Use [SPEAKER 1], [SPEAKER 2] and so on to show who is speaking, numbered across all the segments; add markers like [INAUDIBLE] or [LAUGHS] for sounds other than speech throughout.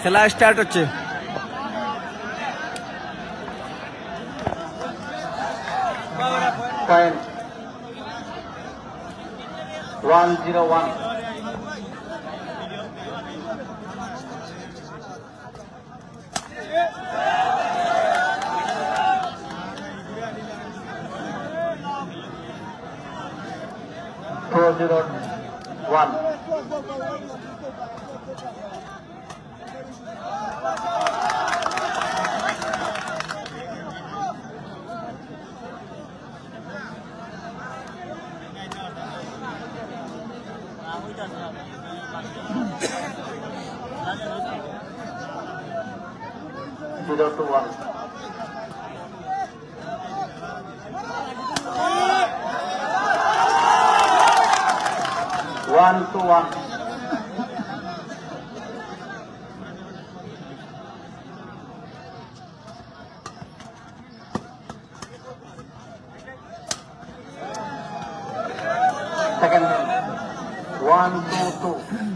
[SPEAKER 1] খেলা স্টার্ট হচ্ছে
[SPEAKER 2] zero one. Four zero Zero to one. bantuan. Second hand. One, two, two.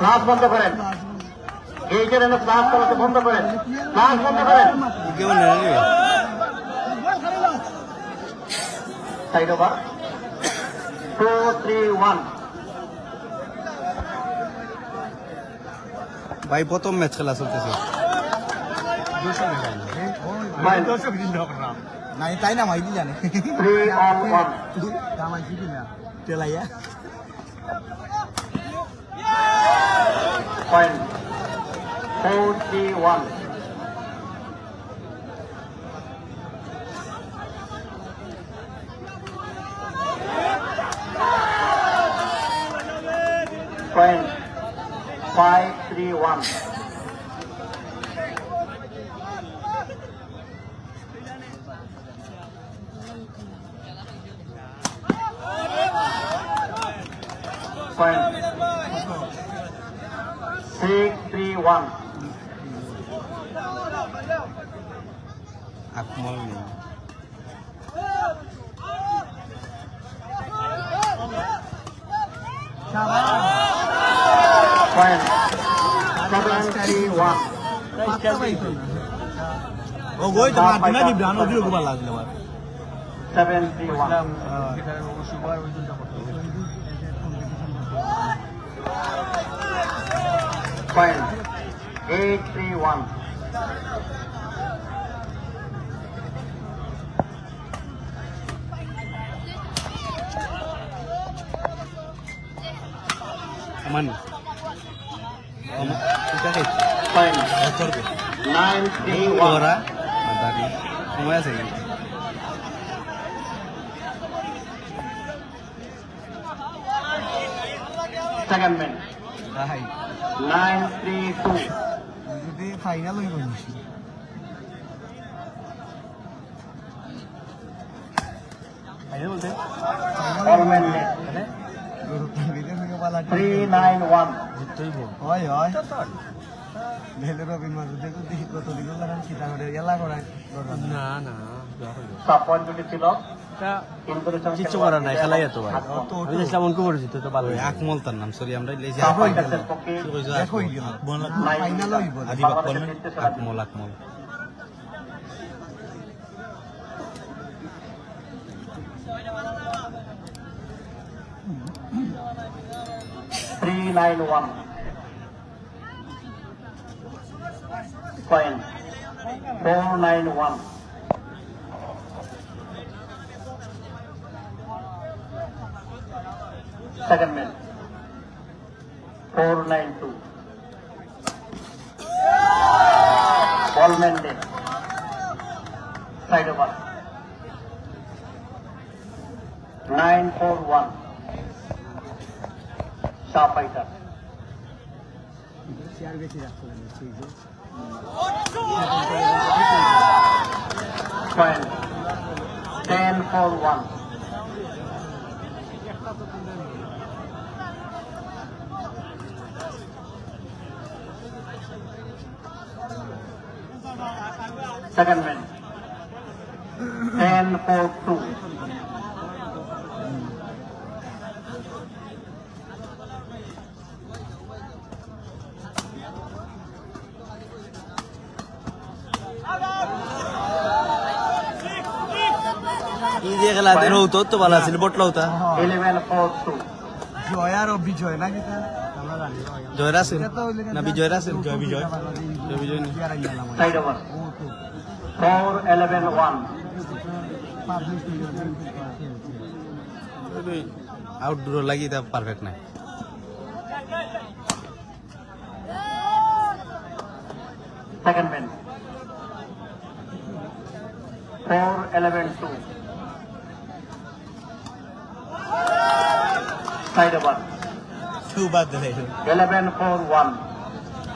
[SPEAKER 2] Class বন্ধ করেন। এই জন্য ক্লাস করাতে বন্ধ করেন। ক্লাস বন্ধ করেন।
[SPEAKER 1] ভাই প্রথম ম্যাচ খেলা চলতেছে।
[SPEAKER 3] দর্শক நான் டைனா
[SPEAKER 2] வாங்கி தானே நான்
[SPEAKER 3] வாங்கிட்டீங்க தெரியலையா Point
[SPEAKER 2] 41. Point 531. ওয়ান
[SPEAKER 1] আকমল নেই
[SPEAKER 2] পয়েন্ট সেভেন থ্রি ওয়ান
[SPEAKER 3] ও গই তো দিনা দি ব্রানো দিও গোবা লাগলে আমার
[SPEAKER 2] seven three one point eight three one
[SPEAKER 1] আমান এটা খাইছে point nine three
[SPEAKER 2] one man
[SPEAKER 3] high
[SPEAKER 2] nine three two
[SPEAKER 3] যদি ফাইনাল হইব নিছি
[SPEAKER 2] থ্রি নাইন ওয়ান
[SPEAKER 3] হয় হয়। ভেলে রবিন মাঝে দেখো দেখি কত দিন লাগান কিতা এলা করায়।
[SPEAKER 1] না না
[SPEAKER 2] সব পয়েন্ট দুটি ছিল
[SPEAKER 1] কিচ্ছু করার নাই খেলাই
[SPEAKER 3] তো
[SPEAKER 2] nine one second match four nine two ball mandate side over nine four one Shah fighter
[SPEAKER 3] chair বেশি রাখতে হবে সেই যে
[SPEAKER 2] point ten four one Second man. Ten four two.
[SPEAKER 1] ই দিয়ে খেলা দিন হতো তো ভালো আছিল বটলা হতা
[SPEAKER 2] Eleven four two.
[SPEAKER 3] জয় আর অবিজয় নাকি
[SPEAKER 1] জয়রা না বিজয়রা জয় বিজয় জয় বিজয় নেই
[SPEAKER 2] Side Four eleven one.
[SPEAKER 1] Outdoor লাগি তা পারফেক্ট নাই
[SPEAKER 2] Second man. Four eleven two. Side over.
[SPEAKER 1] কেউ বাদ দিলে
[SPEAKER 2] Eleven four one.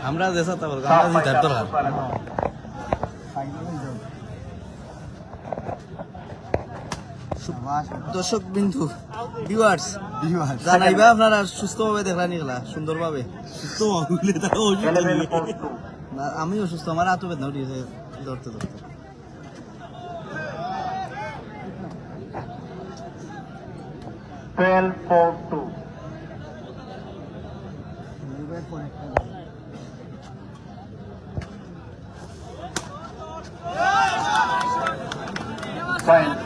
[SPEAKER 1] আমরা দেশা তা বলব
[SPEAKER 2] Shah
[SPEAKER 1] আমরা জিতার. দরকার দর্শক বিন্দু ভিউয়ার্স জানাইবা আপনারা সুস্থভাবে দেখলা নিগলা সুন্দরভাবে সুস্থ আমি অসুস্থ আমার হাতও বেদনা উঠিয়েছে ধরতে ধরতে
[SPEAKER 2] Twelve four two. Point.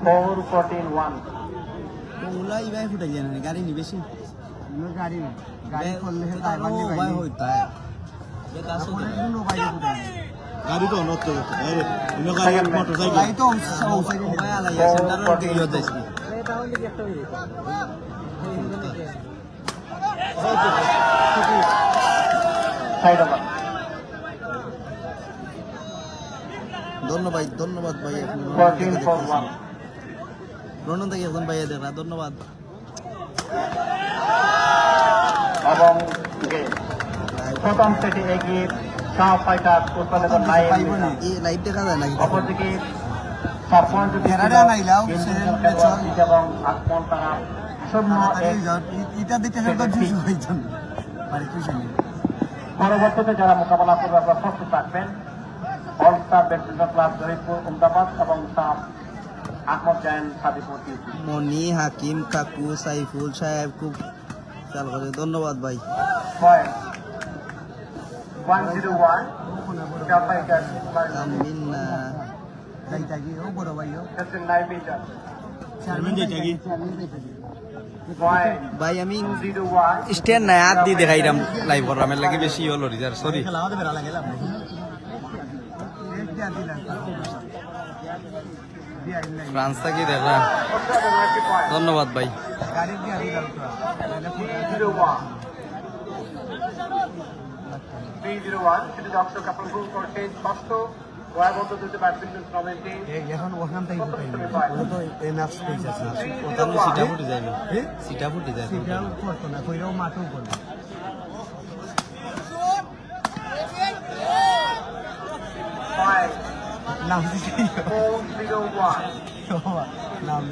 [SPEAKER 3] 441 ओला ही
[SPEAKER 2] भाई फुट गया
[SPEAKER 1] ना गाड़ी नहीं बेसी ये गाड़ी में गाड़ी
[SPEAKER 3] खोलने से ड्राइवर नहीं भाई होता है
[SPEAKER 1] ये
[SPEAKER 3] का
[SPEAKER 1] सो गाड़ी तो
[SPEAKER 3] नॉट तो अरे इन्हों
[SPEAKER 1] गाड़ी मोटरसाइकिल भाई तो मोटरसाइकिल भाई
[SPEAKER 2] आला
[SPEAKER 1] ये
[SPEAKER 3] सेंटर रोड दियो तो
[SPEAKER 1] इसकी ये तो उनके गिफ्ट हुई
[SPEAKER 2] সাইড আমার
[SPEAKER 1] ধন্যবাদ ধন্যবাদ ভাই
[SPEAKER 2] Fourteen four one.
[SPEAKER 1] থেকে একজন ভাইয়া দেখা ধন্যবাদ।
[SPEAKER 2] এবং প্রথম সেটে এগিয়ে শাহ ফাইটার
[SPEAKER 1] লাইট দেখা। যায় নাকি?
[SPEAKER 2] অপরদিকে
[SPEAKER 3] ফেরারে আনাইলাও, সেরেন
[SPEAKER 2] এবং আক্রমণ তারা
[SPEAKER 3] দিতে মানে
[SPEAKER 2] পরবর্তীতে যারা মোকাবেলা করবে আপনারা প্রস্তুত থাকবেন। All star badminton club Jaipur এবং আহমদ জায়ন টিউসি
[SPEAKER 1] মনি হাকিম কাকু সাইফুল সাহেব খুব চাল করে। ধন্যবাদ ভাই।
[SPEAKER 3] ভাই
[SPEAKER 1] আমি স্ট্যান্ড নাই হাত দিয়ে দেখাইলাম লাইভ প্রোগ্রামের লাগে বেশি হলো রিজার সরি
[SPEAKER 3] খেলা আমাদের বেলা গেলাম এক দিয়া দিলাম দিয়া দিলাম
[SPEAKER 1] ফ্রান্স থেকে দেখলাম ধন্যবাদ ভাই।
[SPEAKER 3] গাড়ি দিয়া দিলাম তো নাহলে ফুটা
[SPEAKER 2] zero one three zero one সেটি দর্শক আপনার গ্রুপ করছে ষষ্ঠ গোয়াবদ্ধ দুটি ব্যাডমিন্টন টুর্নামেন্টে
[SPEAKER 3] এখন ওখান থেকে ফুটাই ও তো এনাফ স্পেস আছে
[SPEAKER 1] ওখানে সিটা ফুটে যায় না
[SPEAKER 3] হ্যাঁ
[SPEAKER 1] সিটা ফুটে যায়
[SPEAKER 3] সেটাও করতো না কইরাও মাঠও করতো
[SPEAKER 2] পয়েন্ট
[SPEAKER 3] নাম দিতেই নাম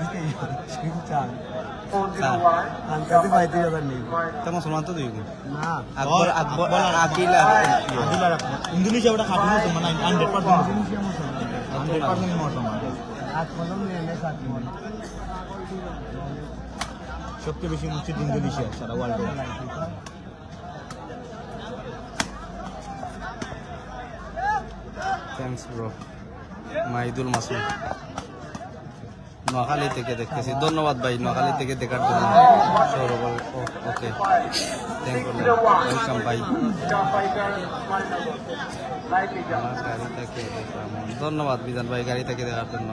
[SPEAKER 1] তা
[SPEAKER 3] না
[SPEAKER 1] আকবর হান্ড্রেড পার্সেন্ট সবচেয়ে বেশি মসজিদ ইন্দোনেশিয়া সারা ওয়ার্ল্ডে থ্যাংকস ব্রো মাহিদুল মাসুদ নোয়াখালী থেকে দেখতেছি। ধন্যবাদ ভাই নোয়াখালী থেকে দেখার জন্য। Sourav okay. Thank you welcome ভাই। ধন্যবাদ বিজান ভাই গাড়ি থেকে দেখার জন্য।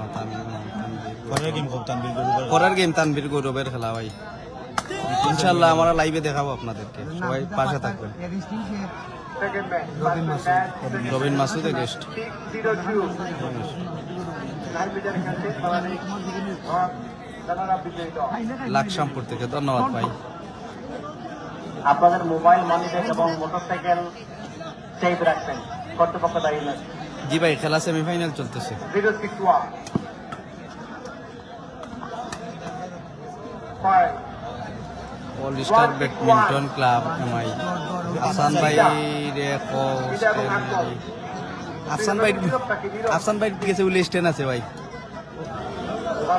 [SPEAKER 4] পরের গেম তানবির
[SPEAKER 1] গৌরবের খেলা ভাই। ইনশাল্লাহ আমরা লাইভে দেখাবো আপনাদেরকে। সবাই পাশে থাকবেন।
[SPEAKER 2] Second man.
[SPEAKER 3] Robin
[SPEAKER 2] First man, second
[SPEAKER 1] Robin মাসুদে guest. Laksampur থেকে ধন্যবাদ ভাই।
[SPEAKER 2] আপনাদের মোবাইল মানি ব্যাগ এবং মোটরসাইকেল সেভ রাখবেন কর্তৃপক্ষ দায়ী
[SPEAKER 1] জি ভাই খেলা সেমিফাইনাল চলতেছে।
[SPEAKER 2] Zero six one five
[SPEAKER 1] all star badminton club M I Afsan ভাই রে আফসান ভাই আফসান ভাই গেছে বলে স্ট্যান্ড আছে ভাই।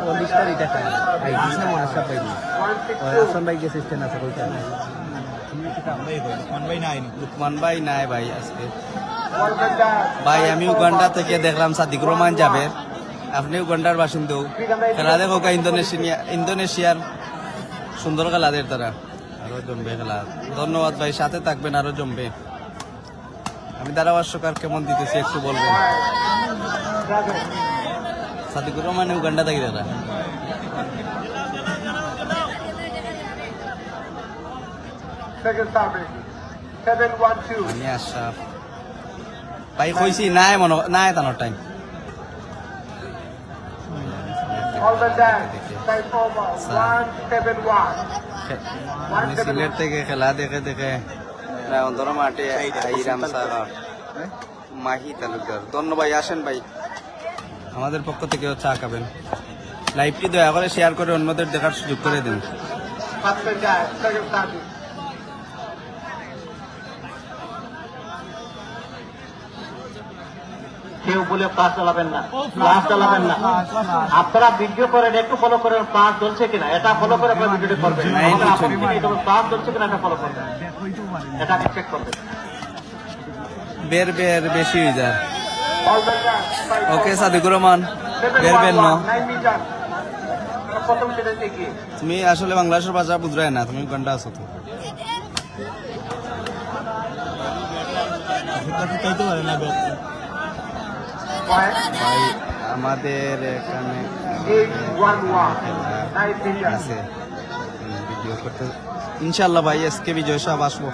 [SPEAKER 1] অল স্টার এটা খায় ভাই মহাসাব ভাই গেছে স্ট্যান্ড আছে
[SPEAKER 4] নাই।
[SPEAKER 1] লুকমান ভাই নাই ভাই আজকে। ভাই আমি উগান্ডা থেকে দেখলাম সাদিক রহমান যাবে। আপনি উগান্ডার বাসিন্দাও খেলা দেখো ইন্দোনেশিয়া ইন্দোনেশিয়ার সুন্দর খেলাদের তারা। আরও জমবে খেলা। ধন্যবাদ ভাই সাথে থাকবেন আরও জমবে। আমি ধারাভাষ্যকার কেমন দিতেছি একটু বলবেন? সাদিকুর রহমান উগান্ডা থাকি দাদা আমি আশরাফ ভাই কইছি নাই মনে নাই তানোর টাইম
[SPEAKER 2] অল দ্য ড্যান
[SPEAKER 1] আমি সিলেট থেকে খেলা দেখে দেখে অন্তর মাঠে আইরাম স্যার মাহি তালুকদার। ধন্য ভাই আসেন ভাই। আমাদের পক্ষ থেকেও চা খাবেন। লাইভটি দয়া করে শেয়ার করে অন্যদের দেখার সুযোগ করে দিন
[SPEAKER 2] ফার্স্ট ড্যান সেকেন্ড সার্ভিস কেউ বলে ক্লাস চালাবেন না ক্লাস চালাবেন না। আপনারা ভিডিও করেন একটু ফলো করেন ক্লাস চলছে কিনা এটা ফলো করে আপনারা ভিডিওটি করবেন। ক্লাস চলছে কিনা এটা ফলো করবেন। এটা চেক করবেন।
[SPEAKER 1] বের বের বেশি হয়ে যায়। ওকে সাদিকুর রহমান বের বের ন তুমি আসলে বাংলাদেশের ভাষা বুঝরাই না তুমি ঘণ্টা আছো তো। [LAUGHS]
[SPEAKER 4] পারে না
[SPEAKER 1] ভাই আমাদের এখানে ইনশাল্লাহ ভাই আজকে বিজয় সাহেব আসব।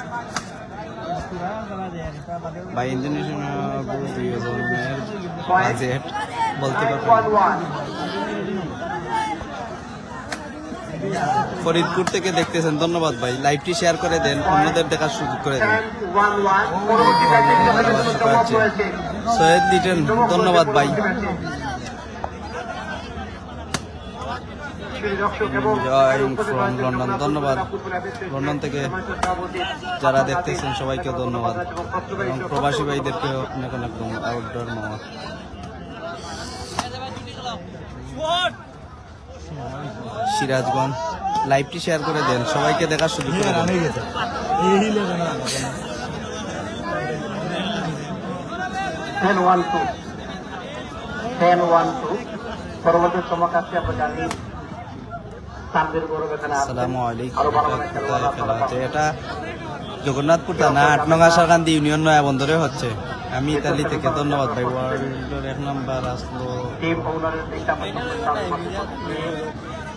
[SPEAKER 1] ভাই ইন্দোনেশিয়া বলতে
[SPEAKER 2] পারব ওয়ান
[SPEAKER 1] ফরিদপুর থেকে দেখতেছেন। ধন্যবাদ ভাই। লাইভটি শেয়ার করে দেন, অন্যদের দেখার সুযোগ করে দেন। সৈয়দ লিটন ধন্যবাদ ভাই। লন্ডন। ধন্যবাদ। লন্ডন থেকে যারা দেখতেছেন সবাইকে ধন্যবাদ। এবং প্রবাসী ভাইদেরকে অনেক অনেক আউটডোর মামা সিরাজগঞ্জ। লাইভটি শেয়ার করে দেন সবাইকে দেখার সুযোগ করে এটা জগন্নাথপুর থানা আট নং আশাকান্দি ইউনিয়ন নয়া বন্দরে হচ্ছে। আমি ইতালি থেকে ধন্যবাদ ভাই। ওয়ার্ল্ডের এক নাম্বার আসলো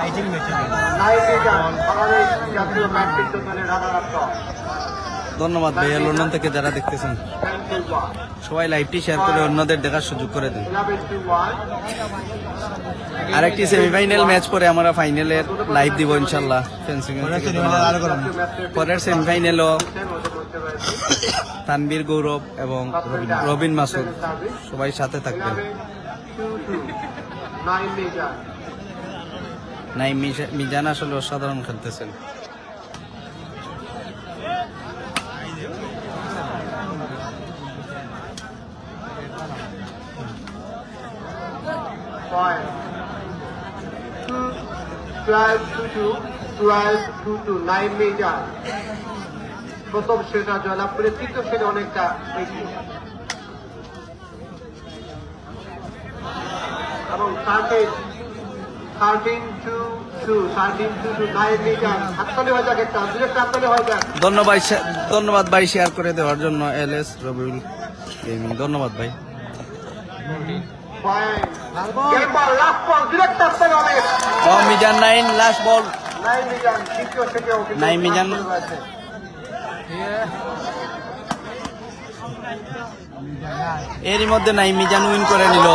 [SPEAKER 3] fighting match
[SPEAKER 5] nine meter Bangladesh জাতীয় ব্যাডমিন্টন দলের রানারত্ন
[SPEAKER 1] ধন্যবাদ ভাইয়া লন্ডন থেকে যারা দেখতেছেন। সবাই লাইভটি শেয়ার করে অন্যদের দেখার সুযোগ করে দিন। আরেকটি সেমিফাইনাল ম্যাচ পরে আমরা ফাইনালের লাইভ দিব ইনশাল্লাহ ফেন্সিং পরের সেমিফাইনালও তানবীর গৌরব এবং রবিন মাসুদ সবাই সাথে থাকবেন। নাই মিজা- মিজান আসলে অসাধারণ খেলতেছেন।
[SPEAKER 5] 1222 1222 9 মেজার প্রথম সেটা জয়লাভ করে তৃতীয় সেটা অনেকটা এবং তাকে
[SPEAKER 1] ধন্যবাদ ধন্যবাদ ভাই শেয়ার করে দেওয়ার জন্য এল এস রবিউল ধন্যবাদ ভাই। Mizan
[SPEAKER 5] nine last Mizan.
[SPEAKER 1] এরই মধ্যে নাই মিজান উইন করে নিল।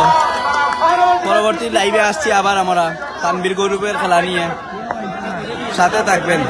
[SPEAKER 1] পরবর্তী লাইভে আসছি আবার আমরা তানবীর গৌরবের খেলা নিয়ে। সাথে থাকবেন।